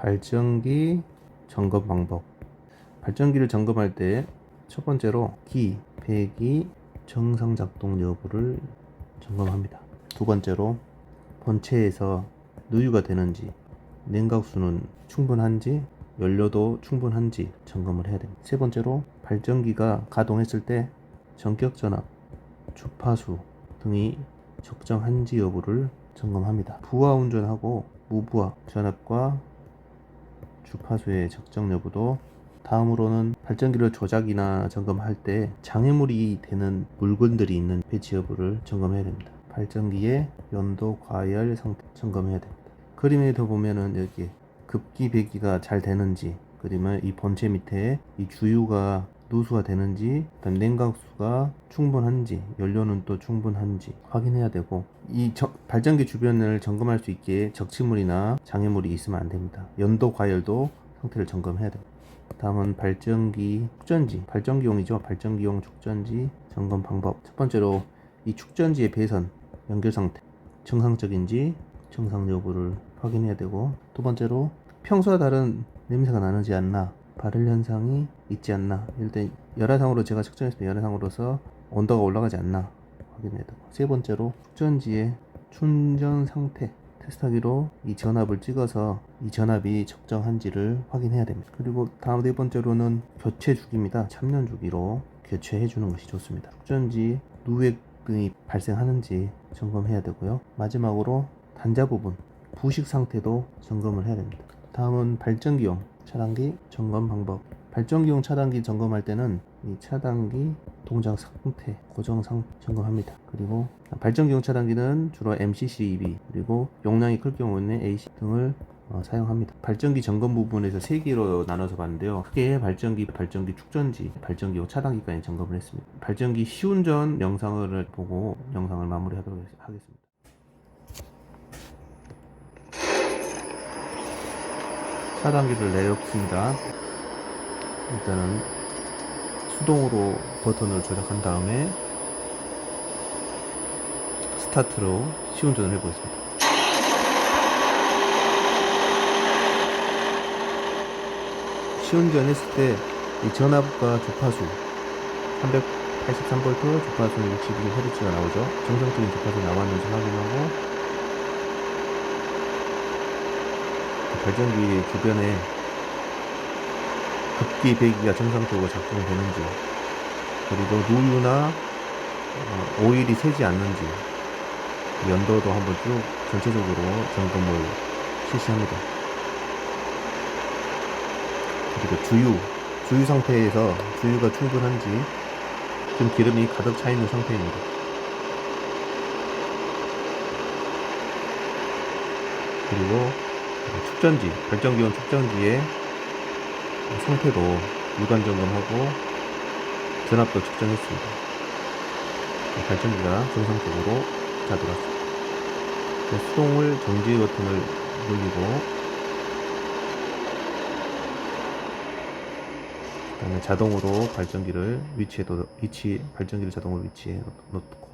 발전기 점검 방법. 발전기를 점검할 때 첫 번째로 기, 배기 정상 작동 여부를 점검합니다. 두 번째로 본체에서 누유가 되는지, 냉각수는 충분한지, 연료도 충분한지 점검을 해야 됩니다. 세 번째로 발전기가 가동했을 때 전격 전압, 주파수 등이 적정한지 여부를 점검합니다. 부하 운전하고 무부하 전압과 주파수의 적정 여부도 다음으로는 발전기를 조작이나 점검할 때 장애물이 되는 물건들이 있는 배치 여부를 점검해야 됩니다. 발전기의 연도 과열 상태 점검해야 됩니다. 그림에도 보면은 여기 급기 배기가 잘 되는지 그러면 이 본체 밑에 이 주유가 누수가 되는지 그다음 냉각수가 충분한지 연료는 또 충분한지 확인해야 되고 이 저- 발전기 주변을 점검할 수 있게 적치물이나 장애물이 있으면 안 됩니다. 연도 과열도 상태를 점검해야 됩니다. 다음은 발전기 축전지 발전기용이죠. 발전기용 축전지 점검 방법. 첫 번째로 이 축전지의 배선 연결 상태 정상적인지 정상 여부를 확인해야 되고 두 번째로 평소와 다른 냄새가 나는지 않나 발열 현상이 있지 않나 일단 열화상으로 제가 측정했을 때 열화상으로서 온도가 올라가지 않나 확인해야 되고 세 번째로 축전지의 충전 상태 테스트하기로 이 전압을 찍어서 이 전압이 적정한지를 확인해야 됩니다. 그리고 다음 네 번째로는 교체 주기입니다. 참년 주기로 교체해 주는 것이 좋습니다. 축전지 누액 등이 발생하는지 점검해야 되고요. 마지막으로 단자 부분 부식 상태도 점검을 해야 됩니다. 다음은 발전기용 차단기 점검 방법. 발전기용 차단기 점검할 때는 이 차단기 동작 상태 고정 상 점검합니다. 그리고 발전기용 차단기는 주로 MCCB 그리고 용량이 클 경우에는 AC 등을 어, 사용합니다. 발전기 점검 부분에서 세 개로 나눠서 봤는데요. 크게 발전기, 발전기 축전지, 발전기용 차단기까지 점검을 했습니다. 발전기 시운전 영상을 보고 영상을 마무리하도록 하겠습니다. 차단기를 내렸습니다. 일단은 수동으로 버튼을 조작한 다음에 스타트로 시운전을 해보겠습니다. 시운전 했을 때 이 전압과 주파수 383V 주파수는 62Hz가 나오죠. 정상적인 주파수 나왔는지 확인하고 그 발전기 주변에 급기 배기가 정상적으로 작동되는지 그리고 누유나 어, 오일이 새지 않는지 연도도 한번 쭉 전체적으로 점검을 실시합니다. 그리고 주유, 주유 상태에서 주유가 충분한지 지금 기름이 가득 차 있는 상태입니다. 그리고 어, 축전지, 발전기용 축전지의 상태도 유관 점검하고 전압도 측정했습니다. 발전기가 정상적으로 자들었습니다. 수동을 정지 버튼을 누르고 그다음에 자동으로 발전기를 위치해 도 위치 발전기를 자동으로 위치해 놓고